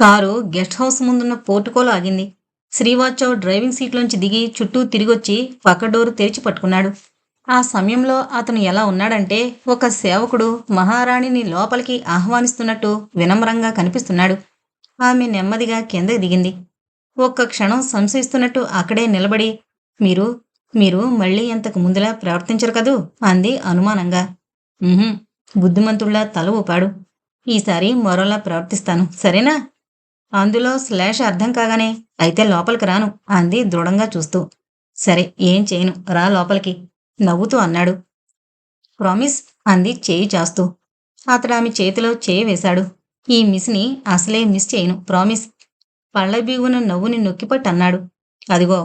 Car guest house ముందున్న పోర్టుకోలో ఆగింది Srivastav driving సీట్లోంచి దిగి చుట్టూ తిరిగొచ్చి పక్క డోరు తెరిచి పట్టుకున్నాడు. ఆ సమయంలో అతను ఎలా ఉన్నాడంటే ఒక సేవకుడు మహారాణిని లోపలికి ఆహ్వానిస్తున్నట్టు వినమ్రంగా కనిపిస్తున్నాడు. ఆమె నెమ్మదిగా కిందకి దిగింది. ఒక్క క్షణం సంశయిస్తున్నట్టు అక్కడే నిలబడి మీరు మీరు మళ్ళీ ఇంతకు ముందులా ప్రవర్తించరు కదూ? అంది అనుమానంగా. బుద్ధిమంతుళ్ళా తల ఊపాడు. ఈసారి మరోలా ప్రవర్తిస్తాను. సరేనా? అందులో స్లాష్ అర్థం కాగానే అయితే లోపలికి రాను అంది దృఢంగా చూస్తూ. సరే ఏం చేయను? రా లోపలికి నవ్వుతూ అన్నాడు. ప్రామిస్ అంది చేయి చాస్తూ. అతడు ఆమె చేతిలో చేయి వేశాడు. ఈ మిస్ని అసలే మిస్ చేయను ప్రామిస్. పళ్ళ బీగున నవ్వుని నొక్కిపట్టి అన్నాడు. అదిగో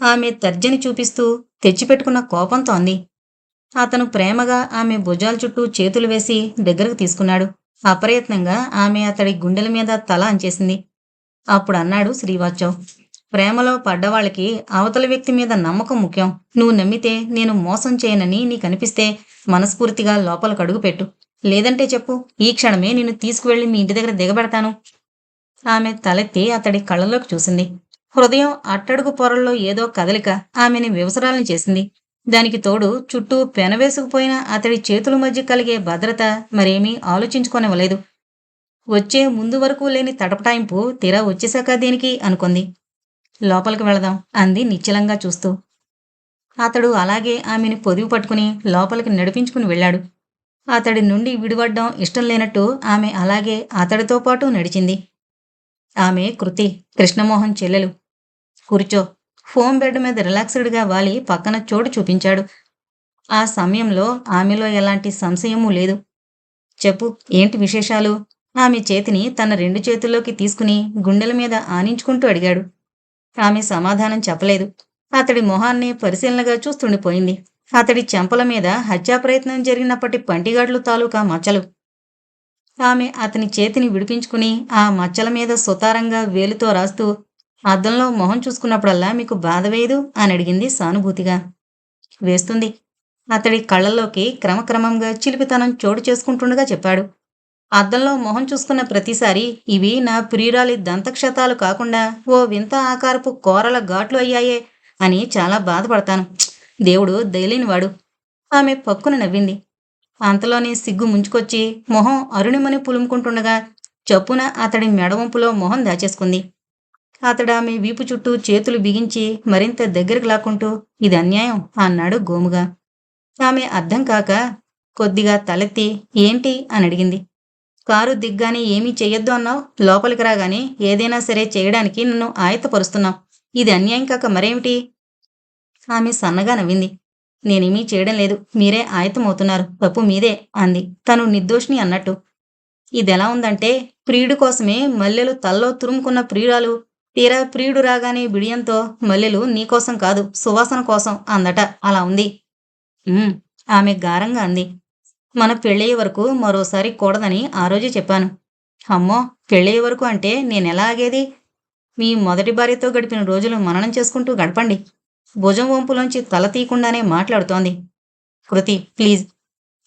ఆమె తర్జని చూపిస్తూ తెచ్చిపెట్టుకున్న కోపంతో అంది. అతను ప్రేమగా ఆమె భుజాల చుట్టూ చేతులు వేసి దగ్గరకు తీసుకున్నాడు. అప్రయత్నంగా ఆమె అతడి గుండెల మీద తల అంచేసింది. అప్పుడు అన్నాడు శ్రీవాత్సవ్. ప్రేమలో పడ్డవాళ్ళకి అవతల వ్యక్తి మీద నమ్మకం ముఖ్యం. నువ్వు నమ్మితే నేను మోసం చేయనని నీకనిపిస్తే మనస్ఫూర్తిగా కడుగు అడుగుపెట్టు లేదంటే చెప్పు ఈ క్షణమే నేను తీసుకువెళ్ళి మీ ఇంటి దగ్గర దిగబెడతాను. ఆమె తలెత్తి అతడి కళ్ళలోకి చూసింది. హృదయం అట్టడుగు పొరల్లో ఏదో కదలిక ఆమెని వివసరాలను చేసింది. దానికి తోడు చుట్టూ పెనవేసుకుపోయిన అతడి చేతుల మధ్య కలిగే భద్రత మరేమీ ఆలోచించుకోనివ్వలేదు. వచ్చే ముందు వరకు లేని తటపటాయింపు తీరా వచ్చేశాక దేనికి అనుకుంది. లోపలికి వెళదాం అంది నిశ్చలంగా చూస్తూ. అతడు అలాగే ఆమెని పొదువు పట్టుకుని లోపలికి నడిపించుకుని వెళ్ళాడు. అతడి నుండి విడిపడ్డం ఇష్టం లేనట్టు ఆమె అలాగే అతడితో పాటు నడిచింది. ఆమె కృతి కృష్ణమోహన్ చెల్లెలు. కూర్చో. ఫోమ్ బెడ్ మీద రిలాక్స్డ్గా వాలి పక్కన చోటు చూపించాడు. ఆ సమయంలో ఆమెలో ఎలాంటి సంశయమూ లేదు. చెప్పు ఏంటి విశేషాలు? ఆమె చేతిని తన రెండు చేతుల్లోకి తీసుకుని గుండెల మీద ఆనించుకుంటూ అడిగాడు. ఆమె సమాధానం చెప్పలేదు. అతడి మొహాన్ని పరిశీలనగా చూస్తుండిపోయింది. అతడి చెంపల మీద హత్యా ప్రయత్నం జరిగినప్పటి పంటిగాడ్లు తాలూకా మచ్చలు. ఆమె అతని చేతిని విడిపించుకుని ఆ మచ్చల మీద సుతారంగా వేలుతో రాస్తూ అద్దంలో మొహం చూసుకున్నప్పుడల్లా మీకు బాధ వేయదు అని అడిగింది సానుభూతిగా. వేస్తుంది. అతడి కళ్ళల్లోకి క్రమక్రమంగా చిలిపితనం చోటు చేసుకుంటుండగా చెప్పాడు. అద్దంలో మొహం చూసుకున్న ప్రతిసారి ఇవి నా ప్రియురాలి దంతక్షతాలు కాకుండా ఓ వింత ఆకారపు కోరల ఘాట్లు అయ్యాయే అని చాలా బాధపడతాను. దేవుడు దయలేనివాడు. ఆమె పక్కున నవ్వింది. అంతలోనే సిగ్గు ముంచుకొచ్చి మొహం అరుణిమని పులుముకుంటుండగా చప్పున అతడి మెడవంపులో మొహం దాచేసుకుంది. అతడు ఆమె వీపు చుట్టూ చేతులు బిగించి మరింత దగ్గరకు లాక్కుంటూ ఇది అన్యాయం అన్నాడు గోముగా. ఆమె అర్థం కాక కొద్దిగా తలెత్తి ఏంటి? అని అడిగింది. కారు దిగ్గానే ఏమీ చెయ్యొద్దు అన్నావు. లోపలికి రాగానే ఏదైనా సరే చేయడానికి నన్ను ఆయత్తపరుస్తున్నావు. ఇది అన్యాయం కాక మరేమిటి? ఆమె సన్నగా నవ్వింది. నేనేమీ చేయడం లేదు. మీరే ఆయత్తమవుతున్నారు. తప్పు మీదే అంది. తను నిర్దోషిని అన్నట్టు. ఇదెలా ఉందంటే ప్రియుడి కోసమే మల్లెలు తల్లో తురుముకున్న ప్రియురాలు తీరా ప్రియుడు రాగానే బిడియంతో మల్లెలు నీకోసం కాదు సువాసన కోసం అందట. అలా ఉంది. ఆమె గారంగా అంది. మన పెళ్ళయ్యే వరకు మరోసారి కూడదని ఆ రోజే చెప్పాను. అమ్మో పెళ్ళయ్యే వరకు అంటే నేనెలా ఆగేది మీ మొదటి భార్యతో గడిపిన రోజులు మననం చేసుకుంటూ గడపండి. భుజం వంపులోంచి తల తీయకుండానే మాట్లాడుతోంది. కృతి ప్లీజ్.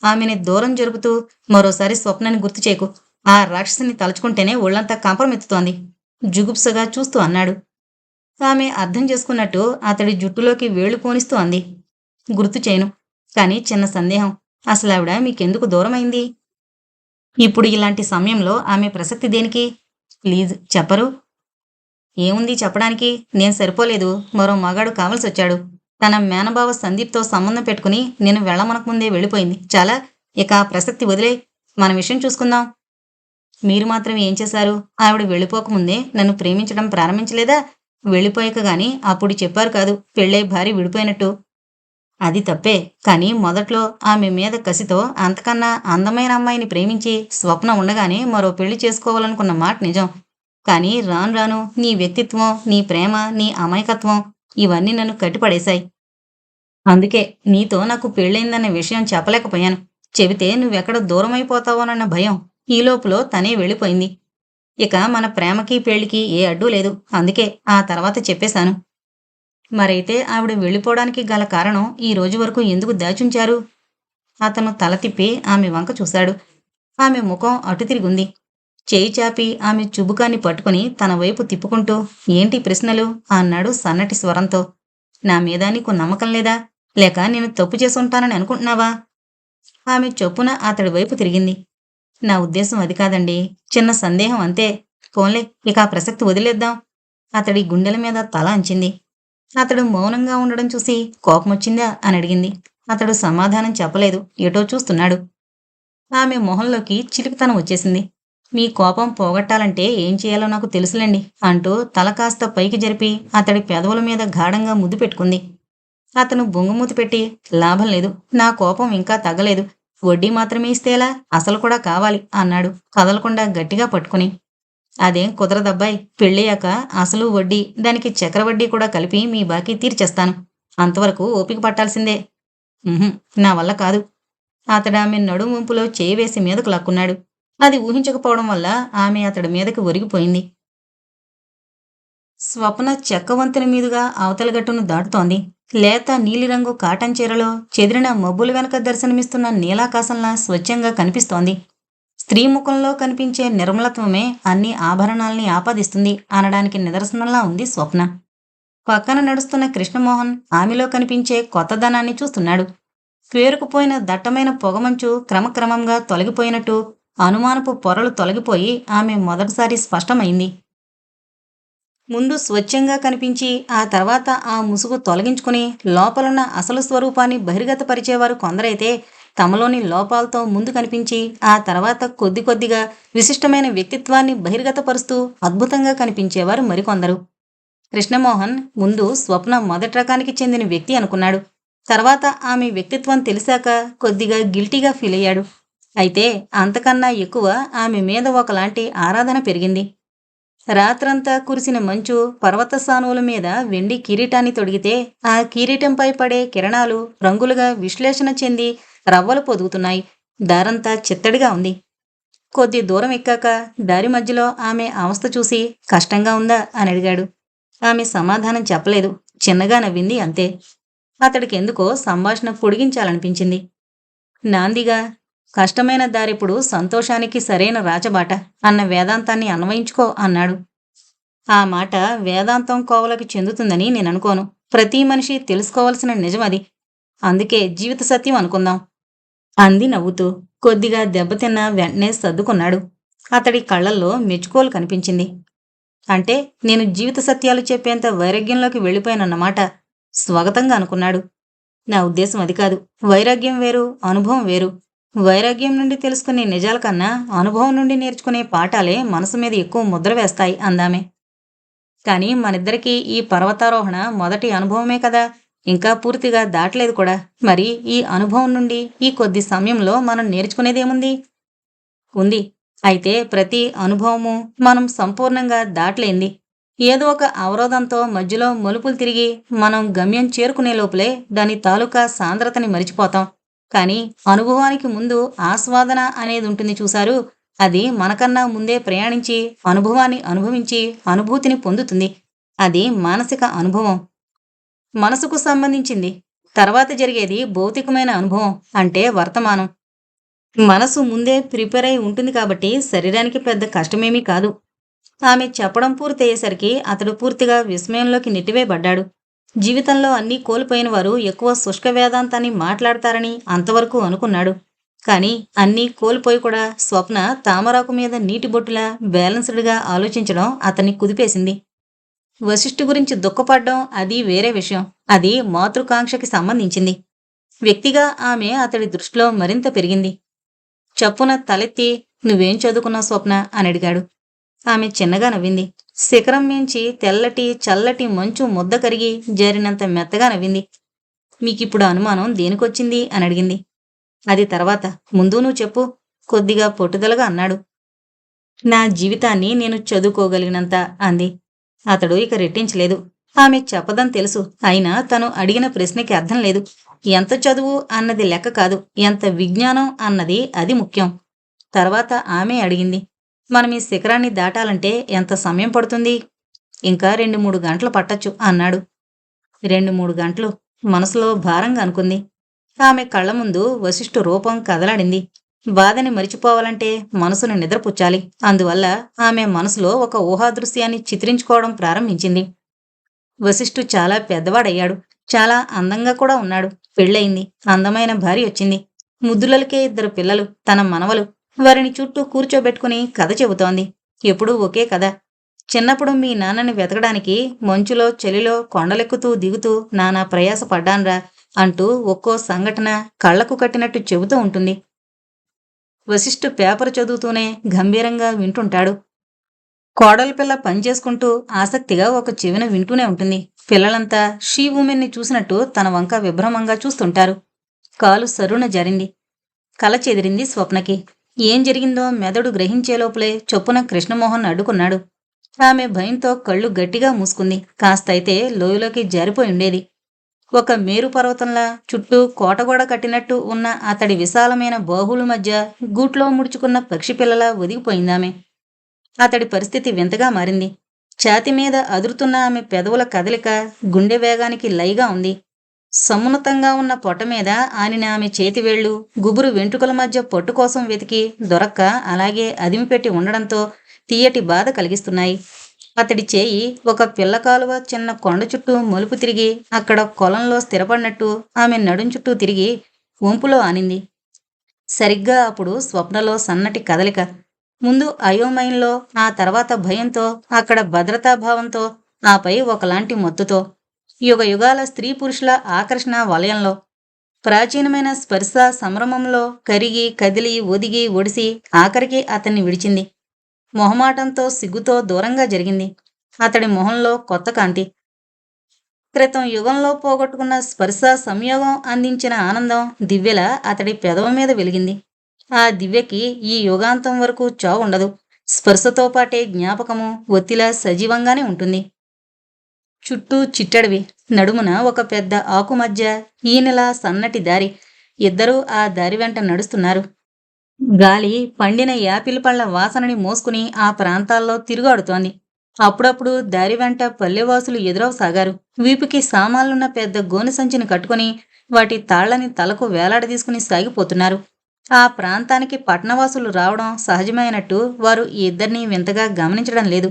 ఆమెని దూరం జరుపుతూ మరోసారి స్వప్నాన్ని గుర్తు చేయకు. ఆ రాక్షసిని తలుచుకుంటేనే ఒళ్ళంతా కంపరమెత్తుతోంది. జుగుప్సగా చూస్తూ అన్నాడు. ఆమె అర్థం చేసుకున్నట్టు అతడి జుట్టులోకి వేళ్ళు పోనిస్తూ అంది. గుర్తు చేయను. కానీ చిన్న సందేహం. అసలు ఆవిడ మీకెందుకు దూరమైంది? ఇప్పుడు ఇలాంటి సమయంలో ఆమె ప్రసక్తి దేనికి? ప్లీజ్ చెప్పరు. ఏముంది చెప్పడానికి? నేను సరిపోలేదు. మరో మగాడు కావలసి వచ్చాడు తన మేనబావ సందీప్తో సంబంధం పెట్టుకుని నేను వెళ్ళమనకముందే వెళ్ళిపోయింది. చాలా. ఇక ప్రసక్తి వదిలే. మన విషయం చూసుకుందాం. మీరు మాత్రం ఏం చేశారు? ఆవిడ వెళ్ళిపోకముందే నన్ను ప్రేమించడం ప్రారంభించలేదా? వెళ్ళిపోయాక గాని అప్పుడు చెప్పారు కాదు పెళ్ళై భార్య విడిపోయినట్టు. అది తప్పే కానీ మొదట్లో ఆమె మీద కసితో అంతకన్నా అందమైన అమ్మాయిని ప్రేమించి స్వప్న ఉండగానే మరో పెళ్ళి చేసుకోవాలనుకున్న మాట నిజం. కానీ రాను రాను నీ వ్యక్తిత్వం నీ ప్రేమ నీ అమాయకత్వం ఇవన్నీ నన్ను కట్టిపడేశాయి. అందుకే నీతో నాకు పెళ్ళైందన్న విషయం చెప్పలేకపోయాను. చెబితే నువ్వెక్కడ దూరమైపోతావోనన్న భయం. ఈ లోపులో తనే వెళ్ళిపోయింది. ఇక మన ప్రేమకి పెళ్ళికి ఏ అడ్డు లేదు. అందుకే ఆ తర్వాత చెప్పేశాను. మరైతే ఆవిడ వెళ్ళిపోవడానికి గల కారణం ఈ రోజు వరకు ఎందుకు దాచుంచారు? అతను తల తిప్పి ఆమె వంక చూశాడు. ఆమె ముఖం అటు తిరిగుంది. చేయి చాపి ఆమె చుబుకాన్ని పట్టుకుని తన వైపు తిప్పుకుంటూ ఏంటి ప్రశ్నలు? అన్నాడు సన్నటి స్వరంతో. నా మీద నీకు నమ్మకం లేదా? లేక నేను తప్పు చేసి ఉంటానని అనుకుంటున్నావా? ఆమె చొప్పున అతడి వైపు తిరిగింది. నా ఉద్దేశం అది కాదండి. చిన్న సందేహం అంతే. పోన్లే ఇక ఆ ప్రసక్తి వదిలేద్దాం. అతడి గుండెల మీద తల అంచింది. అతడు మౌనంగా ఉండడం చూసి కోపం వచ్చిందా అని అడిగింది. అతడు సమాధానం చెప్పలేదు. ఎటో చూస్తున్నాడు. ఆమె మొహంలోకి చిలిపితనం వచ్చేసింది. మీ కోపం పోగొట్టాలంటే ఏం చేయాలో నాకు తెలుసులేండి అంటూ తల కాస్త పైకి జరిపి అతడి పెదవుల మీద గాఢంగా ముద్దు పెట్టుకుంది. అతను బొంగుమూతి పెట్టి లాభం లేదు. నా కోపం ఇంకా తగ్గలేదు. వడ్డీ మాత్రమే ఇస్తేలా అసలు కూడా కావాలి అన్నాడు. కదలకుండా గట్టిగా పట్టుకుని. అదేం కుదరదబ్బాయి పెళ్ళయ్యాక అసలు వడ్డీ దానికి చక్రవడ్డీ కూడా కలిపి మీ బాకీ తీర్చేస్తాను. అంతవరకు ఓపిక పట్టాల్సిందే. నా వల్ల కాదు. అతడు ఆమె నడుముంపులో చేయి వేసి మీదకు లాక్కున్నాడు. అది ఊహించకపోవడం వల్ల ఆమె అతడి మీదకి ఒరిగిపోయింది. స్వప్న చెక్క వంతెన మీదుగా అవతల గట్టును దాటుతోంది. లేత నీలిరంగు కాటన్ చీరలో చెదిరిన మబ్బుల వెనక దర్శనమిస్తున్న నీలాకాశంలా స్వచ్ఛంగా కనిపిస్తోంది. స్త్రీ ముఖంలో కనిపించే నిర్మలత్వమే అన్ని ఆభరణాల్ని ఆపాదిస్తుంది అనడానికి నిదర్శనంలా ఉంది స్వప్న. పక్కన నడుస్తున్న కృష్ణమోహన్ ఆమెలో కనిపించే కొత్తదనాన్ని చూస్తున్నాడు. పేరుకుపోయిన దట్టమైన పొగమంచు క్రమక్రమంగా తొలగిపోయినట్టు అనుమానపు పొరలు తొలగిపోయి ఆమె మొదటిసారి స్పష్టమైంది. ముందు స్వచ్ఛంగా కనిపించి ఆ తర్వాత ఆ ముసుగు తొలగించుకుని లోపలున్న అసలు స్వరూపాన్ని బహిర్గతపరిచేవారు కొందరైతే తమలోని లోపాలతో ముందు కనిపించి ఆ తర్వాత కొద్ది కొద్దిగా విశిష్టమైన వ్యక్తిత్వాన్ని బహిర్గతపరుస్తూ అద్భుతంగా కనిపించేవారు మరికొందరు. కృష్ణమోహన్ ముందు స్వప్న మొదటి రకానికి చెందిన వ్యక్తి అనుకున్నాడు. తర్వాత ఆమె వ్యక్తిత్వం తెలిసాక కొద్దిగా గిల్టీగా ఫీల్ అయ్యాడు అయితే అంతకన్నా ఎక్కువ ఆమె మీద ఒకలాంటి ఆరాధన పెరిగింది. రాత్రంతా కురిసిన మంచు పర్వత సానువుల మీద వెండి కిరీటాన్ని తొడిగితే ఆ కిరీటంపై పడే కిరణాలు రంగులుగా విశ్లేషణ చెంది రవ్వలు పొదుగుతున్నాయి. దారంతా చిత్తడిగా ఉంది. కొద్ది దూరం ఎక్కాక దారి మధ్యలో ఆమె అవస్థ చూసి కష్టంగా ఉందా అని అడిగాడు. ఆమె సమాధానం చెప్పలేదు. చిన్నగా నవ్వింది అంతే. అతడికి ఎందుకో సంభాషణ పొడిగించాలనిపించింది. నాందిగా కష్టమైన దారిప్పుడు సంతోషానికి సరైన రాచబాట అన్న వేదాంతాన్ని అన్వయించుకో అన్నాడు. ఆ మాట వేదాంతం కోవలకు చెందుతుందని నేను అనుకోను ప్రతి మనిషి తెలుసుకోవాల్సిన నిజం అది అందుకే జీవిత సత్యం అనుకుందాం. అంది నవ్వుతూ కొద్దిగా దెబ్బతిన్న వెంటనే సర్దుకున్నాడు. అతడి కళ్ళల్లో మెచ్చుకోలు కనిపించింది. అంటే నేను జీవిత సత్యాలు చెప్పేంత వైరాగ్యంలోకి వెళ్ళిపోయానన్నమాట. స్వాగతంగా అనుకున్నాడు. నా ఉద్దేశం అది కాదు. వైరాగ్యం వేరు అనుభవం వేరు. వైరాగ్యం నుండి తెలుసుకునే నిజాల కన్నా అనుభవం నుండి నేర్చుకునే పాఠాలే మనసు మీద ఎక్కువ ముద్ర వేస్తాయి అందామే. కానీ మనిద్దరికీ ఈ పర్వతారోహణ మొదటి అనుభవమే కదా. ఇంకా పూర్తిగా దాటలేదు కూడా. మరి ఈ అనుభవం నుండి ఈ కొద్ది సమయంలో మనం నేర్చుకునేదేముంది? ఉంది. అయితే ప్రతి అనుభవము మనం సంపూర్ణంగా దాటలేంది. ఏదో ఒక అవరోధంతో మధ్యలో మలుపులు తిరిగి మనం గమ్యం చేరుకునే లోపలే దాని తాలూకా సాంద్రతని మరిచిపోతాం. కానీ అనుభవానికి ముందు ఆస్వాదన అనేది ఉంటుంది చూశారు. అది మనకన్నా ముందే ప్రయాణించి అనుభవాన్ని అనుభవించి అనుభూతిని పొందుతుంది. అది మానసిక అనుభవం. మనసుకు సంబంధించింది. తర్వాత జరిగేది భౌతికమైన అనుభవం అంటే వర్తమానం. మనసు ముందే ప్రిపేర్ అయి ఉంటుంది కాబట్టి శరీరానికి పెద్ద కష్టమేమీ కాదు. ఆమె చెప్పడం పూర్తయ్యేసరికి అతడు పూర్తిగా విస్మయంలోకి నెట్టివేయబడ్డాడు. జీవితంలో అన్నీ కోల్పోయిన వారు ఎక్కువ శుష్క వేదాంతాన్ని మాట్లాడతారని అంతవరకు అనుకున్నాడు. కానీ అన్నీ కోల్పోయి కూడా స్వప్న తామరాకు మీద నీటి బొట్టులా బ్యాలెన్స్డ్గా ఆలోచించడం అతన్ని కుదిపేసింది. వశిష్ఠు గురించి దుఃఖపడడం అది వేరే విషయం. అది మాతృకాంక్షకి సంబంధించింది. వ్యక్తిగా ఆమె అతడి దృష్టిలో మరింత పెరిగింది. చప్పున తలెత్తి నువ్వేం చదువుకున్నావు స్వప్న? అని అడిగాడు. ఆమె చిన్నగా నవ్వింది. శిఖరం మించి తెల్లటి చల్లటి మంచు ముద్ద కరిగి జరినంత మెత్తగా నవ్వింది. మీకిప్పుడు అనుమానం దేనికొచ్చింది? అని అడిగింది. అది తర్వాత. ముందు నువ్వు చెప్పు. కొద్దిగా పొట్టుదలగా అన్నాడు. నా జీవితాన్ని నేను చదువుకోగలిగినంత అంది. అతడు ఇక రెట్టించలేదు. ఆమె చెప్పదని తెలుసు. అయినా తను అడిగిన ప్రశ్నకి అర్థం లేదు. ఎంత చదువు అన్నది లెక్క కాదు. ఎంత విజ్ఞానం అన్నది అది ముఖ్యం. తర్వాత ఆమె అడిగింది. మనం ఈ శిఖరాన్ని దాటాలంటే ఎంత సమయం పడుతుంది? ఇంకా రెండు మూడు గంటలు పట్టచ్చు అన్నాడు. రెండు మూడు గంటలు మనసులో భారంగా అనుకుంది. ఆమె కళ్ళ ముందు వశిష్ఠు రూపం కదలాడింది. బాధని మరిచిపోవాలంటే మనసును నిద్రపుచ్చాలి. అందువల్ల ఆమె మనసులో ఒక ఊహాదృశ్యాన్ని చిత్రించుకోవడం ప్రారంభించింది. వశిష్ఠు చాలా పెద్దవాడయ్యాడు. చాలా అందంగా కూడా ఉన్నాడు. పెళ్ళయింది. అందమైన భార్య వచ్చింది. ముద్దులలకే ఇద్దరు పిల్లలు. తన మనవలు. వారిని చుట్టూ కూర్చోబెట్టుకుని కథ చెబుతోంది. ఎప్పుడూ ఒకే కథ. చిన్నప్పుడు మీ నాన్నని వెతకడానికి మంచులో చలిలో కొండలెక్కుతూ దిగుతూ నానా ప్రయాస పడ్డాన్రా అంటూ ఒక్కో సంఘటన కళ్ళకు కట్టినట్టు చెబుతూ ఉంటుంది. వశిష్ఠు పేపర్ చదువుతూనే గంభీరంగా వింటుంటాడు. కోడల పిల్ల పనిచేసుకుంటూ ఆసక్తిగా ఒక చెవిన వింటూనే ఉంటుంది. పిల్లలంతా షీ ఉమెన్ని చూసినట్టు తన వంక విభ్రమంగా చూస్తుంటారు. కాలు సరున జరింది. కల చెదిరింది స్వప్నకి. ఏం జరిగిందో మెదడు గ్రహించే లోపలే చొప్పున కృష్ణమోహన్ అడ్డుకున్నాడు. ఆమె భయంతో కళ్ళు గట్టిగా మూసుకుంది. కాస్తైతే లోయలోకి జారిపోయి ఉండేది. ఒక మేరు పర్వతంలా చుట్టూ కోటగోడ కట్టినట్టు ఉన్న అతడి విశాలమైన బాహుల మధ్య గూట్లో ముడుచుకున్న పక్షి పిల్లలా ఒదిగిపోయిందామె అతడి పరిస్థితి వింతగా మారింది. ఛాతి మీద అదురుతున్న ఆమె పెదవుల కదలిక గుండె వేగానికి లైగా ఉంది. సమున్నతంగా ఉన్న పొట్ట మీద ఆనిన ఆమె చేతివేళ్ళు గుబురు వెంట్రుకల మధ్య పొట్టు కోసం వెతికి దొరక్క అలాగే అదిమిపెట్టి ఉండడంతో తీయటి బాధ కలిగిస్తున్నాయి. అతడి చేయి ఒక పిల్ల కాలువ చిన్న కొండ చుట్టూ మలుపు తిరిగి అక్కడ కొలంలో స్థిరపడినట్టు ఆమె నడుం చుట్టూ తిరిగి వంపులో ఆనింది. సరిగ్గా అప్పుడు స్వప్నలో సన్నటి కదలిక. ముందు అయోమయంలో ఆ తర్వాత భయంతో అక్కడ భద్రతాభావంతో ఆపై ఒకలాంటి మత్తుతో. యుగ యుగాల స్త్రీ పురుషుల ఆకర్షణ వలయంలో ప్రాచీనమైన స్పర్శ సంభ్రమంలో కరిగి కదిలి ఒదిగి ఒడిసి ఆఖరికి అతన్ని విడిచింది. మొహమాటంతో సిగ్గుతో దూరంగా జరిగింది. అతడి మొహంలో కొత్త కాంతి. క్రితం యుగంలో పోగొట్టుకున్న స్పర్శ సంయోగం అందించిన ఆనందం దివ్యల అతడి పెదవ మీద వెలిగింది. ఆ దివ్యకి ఈ యుగాంతం వరకు చావు ఉండదు. స్పర్శతో పాటే జ్ఞాపకము ఒత్తిలా సజీవంగానే ఉంటుంది. చుట్టూ చిట్టడివి. నడుమున ఒక పెద్ద ఆకు మధ్య ఈనెలా సన్నటి దారి. ఇద్దరూ ఆ దారి వెంట నడుస్తున్నారు. గాలి పండిన యాపిల్ పళ్ళ వాసనని మోసుకుని ఆ ప్రాంతాల్లో తిరుగాడుతోంది. అప్పుడప్పుడు దారి వెంట పల్లెవాసులు ఎదురవసాగారు. వీపుకి సామాన్లున్న పెద్ద గోనె సంచిని కట్టుకుని వాటి తాళ్ళని తలకు వేలాడదీసుకుని సాగిపోతున్నారు. ఆ ప్రాంతానికి పట్నవాసులు రావడం సహజమైనట్టు వారు ఈ ఇద్దరినీ వింతగా గమనించడం లేదు.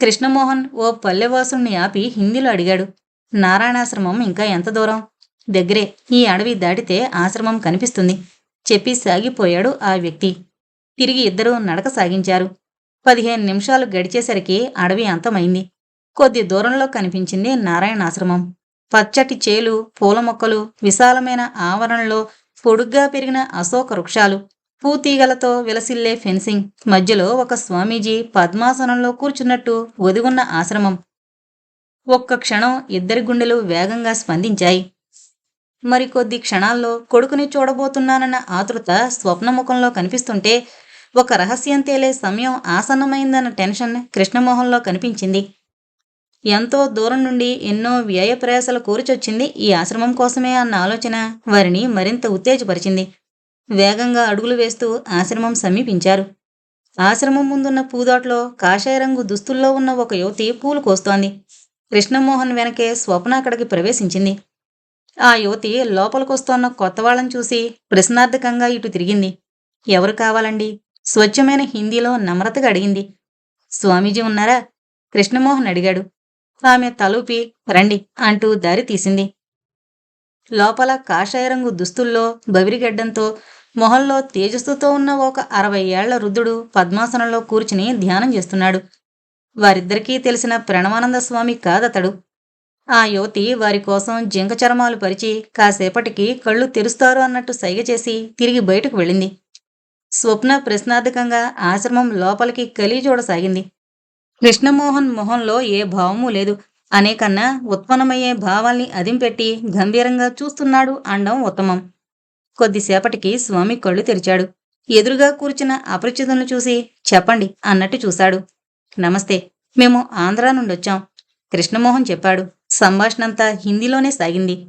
కృష్ణమోహన్ ఓ పల్లెవాసుని ఆపి హిందీలో అడిగాడు. నారాయణాశ్రమం ఇంకా ఎంత దూరం? దగ్గరే ఈ అడవి దాటితే ఆశ్రమం కనిపిస్తుంది. చెప్పి సాగిపోయాడు ఆ వ్యక్తి. తిరిగి ఇద్దరూ నడక సాగించారు. పదిహేను నిమిషాలు గడిచేసరికి అడవి అంతమైంది. కొద్ది దూరంలో కనిపించింది నారాయణాశ్రమం. పచ్చటి చేలు పూల మొక్కలు విశాలమైన ఆవరణలో పొడుగ్గా పెరిగిన అశోక వృక్షాలు. పూతీగలతో విలసిల్లే ఫెన్సింగ్. మధ్యలో ఒక స్వామీజీ పద్మాసనంలో కూర్చున్నట్టు ఒదిగున్న ఆశ్రమం. ఒక్క క్షణం ఇద్దరి గుండెలు వేగంగా స్పందించాయి. మరికొద్ది క్షణాల్లో కొడుకుని చూడబోతున్నానన్న ఆతృత స్వప్నముఖంలో కనిపిస్తుంటే ఒక రహస్యం తేలే సమయం ఆసన్నమైందన్న టెన్షన్ కృష్ణమోహన్లో కనిపించింది. ఎంతో దూరం నుండి ఎన్నో వ్యయ ప్రయాసాలు కూర్చొచ్చింది ఈ ఆశ్రమం కోసమే అన్న ఆలోచన వారిని మరింత ఉత్తేజపరిచింది. వేగంగా అడుగులు వేస్తూ ఆశ్రమం సమీపించారు. ఆశ్రమం ముందున్న పూదోటలో కాషాయ రంగు దుస్తుల్లో ఉన్న ఒక యువతి పూలు కోస్తోంది. కృష్ణమోహన్ వెనకే స్వప్న అక్కడికి ప్రవేశించింది. ఆ యువతి లోపలికొస్తోన్న కొత్త వాళ్ళని చూసి ప్రశ్నార్థకంగా ఇటు తిరిగింది. ఎవరు కావాలండి? స్వచ్ఛమైన హిందీలో నమ్రతగా అడిగింది. స్వామీజీ ఉన్నారా? కృష్ణమోహన్ అడిగాడు. ఆమె తలూపి రండి అంటూ దారి తీసింది. లోపల కాషాయ రంగు దుస్తుల్లో బవిరిగడ్డంతో మొహంలో తేజస్సుతో ఉన్న ఒక అరవై ఏళ్ళ వృద్ధుడు పద్మాసనంలో కూర్చుని ధ్యానం చేస్తున్నాడు. వారిద్దరికీ తెలిసిన ప్రణవానంద స్వామి కాదతడు. ఆ యువతి వారి కోసం జింక చర్మాలు పరిచి కాసేపటికి కళ్ళు తెరుస్తారు అన్నట్టు సైగ చేసి తిరిగి బయటకు వెళ్ళింది. స్వప్న ప్రశ్నార్థకంగా ఆశ్రమం లోపలికి కలి చూడసాగింది కృష్ణమోహన్ మొహంలో ఏ భావమూ లేదు. అనేకన్నా ఉత్పన్నమయ్యే భావాల్ని అదింపెట్టి గంభీరంగా చూస్తున్నాడు అండం ఉత్తమం. కొద్దిసేపటికి స్వామి కళ్ళు తెరిచాడు. ఎదురుగా కూర్చున్న అపరిచితులను చూసి చెప్పండి అన్నట్టు చూశాడు. నమస్తే మేము ఆంధ్రా నుండొచ్చాం కృష్ణమోహన్ చెప్పాడు. సంభాషణంతా హిందీలోనే సాగింది.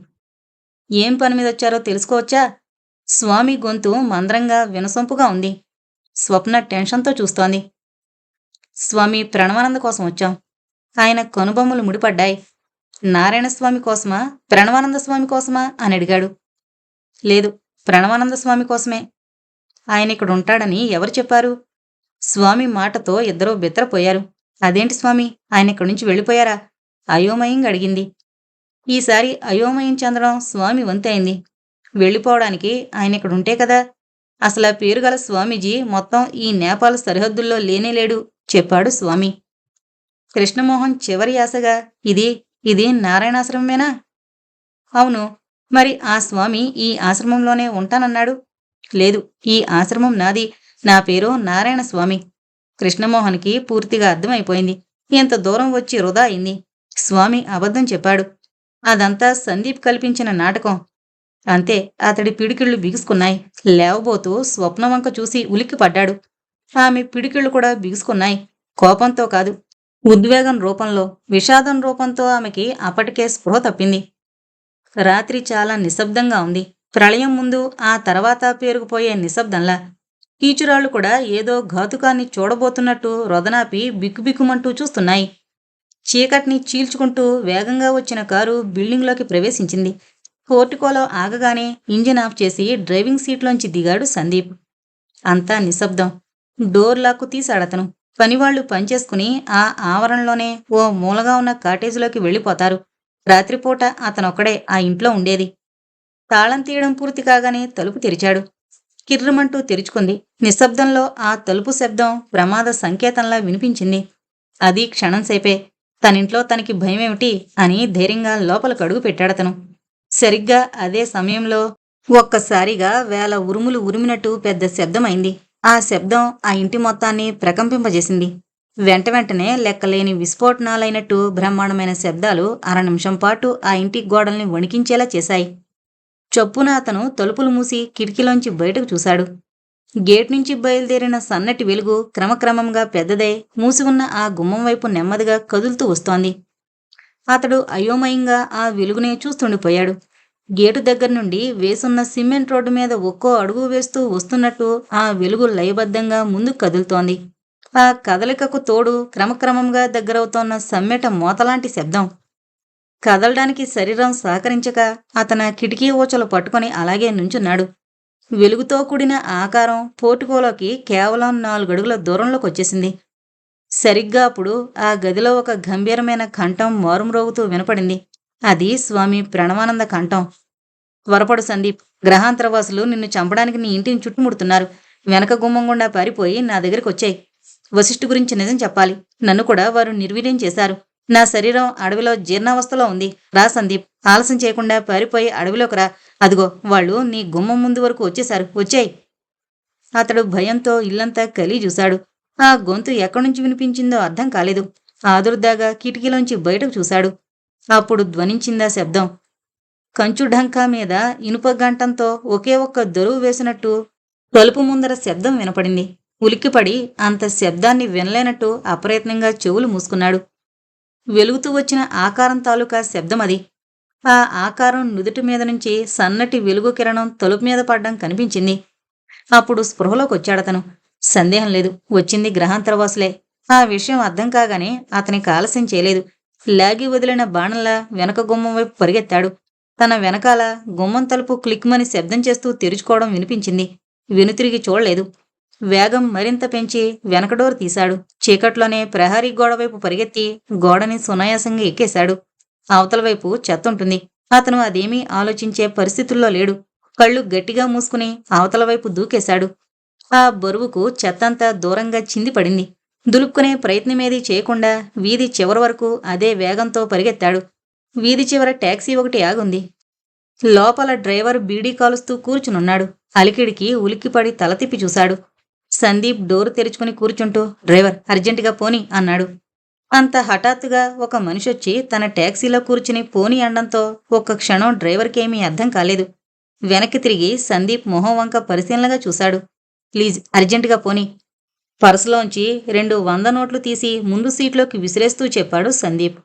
ఏం పని మీద వచ్చారో తెలుసుకోవచ్చా? స్వామి గొంతు మంద్రంగా వినసొంపుగా ఉంది. స్వప్న టెన్షన్తో చూస్తోంది. స్వామి ప్రణవానంద కోసం వచ్చాం. ఆయన కనుబొమ్మలు ముడిపడ్డాయి. నారాయణ స్వామి కోసమా ప్రణవానంద స్వామి కోసమా? అని అడిగాడు. లేదు ప్రణవానంద స్వామి కోసమే. ఆయన ఇక్కడ ఉంటాడని ఎవరు చెప్పారు? స్వామి మాటతో ఇద్దరూ బిత్తరపోయారు. అదేంటి స్వామి? ఆయన ఇక్కడి నుంచి వెళ్ళిపోయారా? అయోమయంగా అడిగింది. ఈసారి అయోమయం చెందడం స్వామి వంతైంది వెళ్ళిపోవడానికి ఆయన ఇక్కడ ఉంటే కదా? అసలు ఆ పేరుగల స్వామీజీ మొత్తం ఈ నేపాల్ సరిహద్దుల్లో లేనేలేడు చెప్పాడు స్వామి. కృష్ణమోహన్ చివరి ఆశగా ఇది ఇది నారాయణాశ్రమమేనా? అవును మరి ఆ స్వామి ఈ ఆశ్రమంలోనే ఉంటానన్నాడు? లేదు ఈ ఆశ్రమం నాది. నా పేరు నారాయణ స్వామి. కృష్ణమోహన్కి పూర్తిగా అర్థమైపోయింది. ఇంత దూరం వచ్చి వృధా అయింది? స్వామి అబద్ధం చెప్పాడు. అదంతా సందీప్ కల్పించిన నాటకం. అంతే అతడి పిడికిళ్ళు బిగుసుకున్నాయి. లేవబోతూ స్వప్నవంక చూసి ఉలిక్కిపడ్డాడు. ఆమె పిడికిళ్ళు కూడా బిగుసుకున్నాయి. కోపంతో కాదు ఉద్వేగం రూపంలో విషాదం రూపంతో ఆమెకి అప్పటికే స్పృహ తప్పింది. రాత్రి చాలా నిశ్శబ్దంగా ఉంది. ప్రళయం ముందు ఆ తర్వాత పేరుకుపోయే నిశ్శబ్దంలా. కీచురాళ్ళు కూడా ఏదో ఘాతుకాన్ని చూడబోతున్నట్టు రొదనాపి బిక్కుబిక్కుమంటూ చూస్తున్నాయి. చీకటిని చీల్చుకుంటూ వేగంగా వచ్చిన కారు బిల్డింగ్లోకి ప్రవేశించింది. పోర్టికోలో ఆగగానే ఇంజిన్ ఆఫ్ చేసి డ్రైవింగ్ సీట్లోంచి దిగాడు సందీప్. అంతా నిశ్శబ్దం. డోర్ లాక్కు తీశాడతను. పనివాళ్ళు పనిచేసుకుని ఆ ఆవరణలోనే ఓ మూలగా ఉన్న కాటేజీలోకి వెళ్ళిపోతారు. రాత్రిపూట అతనొక్కడే ఆ ఇంట్లో ఉండేది. తాళం తీయడం పూర్తి కాగానే తలుపు తెరిచాడు. కిర్రమంటూ తెరుచుకుంది. నిశ్శబ్దంలో ఆ తలుపు శబ్దం ప్రమాద సంకేతంలా వినిపించింది. అది క్షణంసేపే తనింట్లో తనకి భయమేమిటి అని ధైర్యంగా లోపలకు అడుగు పెట్టాడతను. సరిగ్గా అదే సమయంలో ఒక్కసారిగా వేల ఉరుములు ఉరిమినట్టు పెద్ద శబ్దమైంది ఆ శబ్దం ఆ ఇంటి మొత్తాన్ని ప్రకంపింపజేసింది. వెంట వెంటనే లెక్కలేని విస్ఫోటనాలైనట్టు బ్రహ్మాండమైన శబ్దాలు అర నిమిషం పాటు ఆ ఇంటి గోడల్ని వణికించేలా చేశాయి. చొప్పున అతను తలుపులు మూసి కిటికీలోంచి బయటకు చూశాడు. గేట్ నుంచి బయలుదేరిన సన్నటి వెలుగు క్రమక్రమంగా పెద్దదై మూసి ఉన్న ఆ గుమ్మం వైపు నెమ్మదిగా కదులుతూ వస్తోంది. అతడు అయోమయంగా ఆ వెలుగునే చూస్తుండిపోయాడు. గేటు దగ్గర నుండి వేసున్న సిమెంట్ రోడ్డు మీద ఒక్కో అడుగు వేస్తూ వస్తున్నట్టు ఆ వెలుగు లయబద్ధంగా ముందుకు కదులుతోంది. ఆ కదలికకు తోడు క్రమక్రమంగా దగ్గరవుతోన్న సమ్మెట మోతలాంటి శబ్దం. కదలడానికి శరీరం సహకరించక అతన కిటికీ ఊచలు పట్టుకొని అలాగే నుంచున్నాడు. వెలుగుతో కూడిన ఆకారం పోర్టుకోలోకి కేవలం నాలుగడుగుల దూరంలోకి వచ్చేసింది సరిగ్గా అప్పుడు ఆ గదిలో ఒక గంభీరమైన కంఠం మారుమ్రోగుతూ వినపడింది. అది స్వామి ప్రణవానంద కంఠం. త్వరపడు సందీప్ గ్రహాంతరవాసులు నిన్ను చంపడానికి నీ ఇంటిని చుట్టుముడుతున్నారు. వెనక గుమ్మం గుండా పారిపోయి నా దగ్గరికి వచ్చాయి వశిష్ఠు గురించి నిజం చెప్పాలి. నన్ను కూడా వారు నిర్వీర్యం చేశారు. నా శరీరం అడవిలో జీర్ణావస్థలో ఉంది. రా సందీప్. ఆలస్యం చేయకుండా పారిపోయి అడవిలోకి రా. అదిగో వాళ్ళు నీ గుమ్మం ముందు వరకు వచ్చేశారు. వచ్చాయి. అతడు భయంతో ఇల్లంతా కలి చూశాడు. ఆ గొంతు ఎక్కడి నుంచి వినిపించిందో అర్థం కాలేదు. ఆదుర్దాగా కిటికీలోంచి బయటకు చూశాడు. అప్పుడు ధ్వనించిందా శబ్దం. కంచు ఢంకా మీద ఇనుప గంటంతో ఒకే ఒక్క దొరువు వేసినట్టు తలుపు ముందర శబ్దం వినపడింది. ఉలిక్కిపడి అంత శబ్దాన్ని వినలేనట్టు అప్రయత్నంగా చెవులు మూసుకున్నాడు. వెలుగుతూ వచ్చిన ఆకారం తాలూకా శబ్దం అది. ఆ ఆకారం నుదుటి మీద నుంచి సన్నటి వెలుగు కిరణం తలుపు మీద పడ్డం కనిపించింది. అప్పుడు స్పృహలోకొచ్చాడతను. సందేహం లేదు. వచ్చింది గ్రహాంతరవాసులే. ఆ విషయం అర్థం కాగానే అతనికి ఆలస్యం చేయలేదు. లాగి వదిలిన బాణంలా వెనక గుమ్మం వైపు పరిగెత్తాడు. తన వెనకాల గుమ్మం తలుపు క్లిక్మని శబ్దం చేస్తూ తెరుచుకోవడం వినిపించింది. వెనుతిరిగి చూడలేదు. వేగం మరింత పెంచి వెనక డోర్ తీశాడు. చీకట్లోనే ప్రహరీ గోడవైపు పరిగెత్తి గోడని సునాయాసంగా ఎక్కేశాడు. అవతల వైపు చెత్త ఉంటుంది. అతను అదేమీ ఆలోచించే పరిస్థితుల్లో లేడు. కళ్ళు గట్టిగా మూసుకుని అవతల వైపు దూకేశాడు. ఆ బరువుకు చెత్తంతా దూరంగా చింది పడింది. దులుపుకునే ప్రయత్నమేదీ చేయకుండా వీధి చివరి వరకు అదే వేగంతో పరిగెత్తాడు. వీధి చివర టాక్సీ ఒకటి ఆగుంది. లోపల డ్రైవర్ బీడీ కాలుస్తూ కూర్చునున్నాడు. అలికిడికి ఉలిక్కిపడి తల తిప్పి చూశాడు. సందీప్ డోరు తెరుచుకుని కూర్చుంటూ డ్రైవర్ అర్జెంటుగా పోని అన్నాడు. అంత హఠాత్తుగా ఒక మనిషి వచ్చి తన టాక్సీలో కూర్చుని పోని అనడంతో ఒక్క క్షణం డ్రైవర్కేమీ అర్థం కాలేదు. వెనక్కి తిరిగి సందీప్ మొహం వంక పరిశీలనగా చూశాడు. ప్లీజ్ అర్జెంటుగా పోని. పర్సులోంచి రెండు వంద నోట్లు తీసి ముందు సీట్లోకి విసిరేస్తూ చెప్పాడు సందీప్.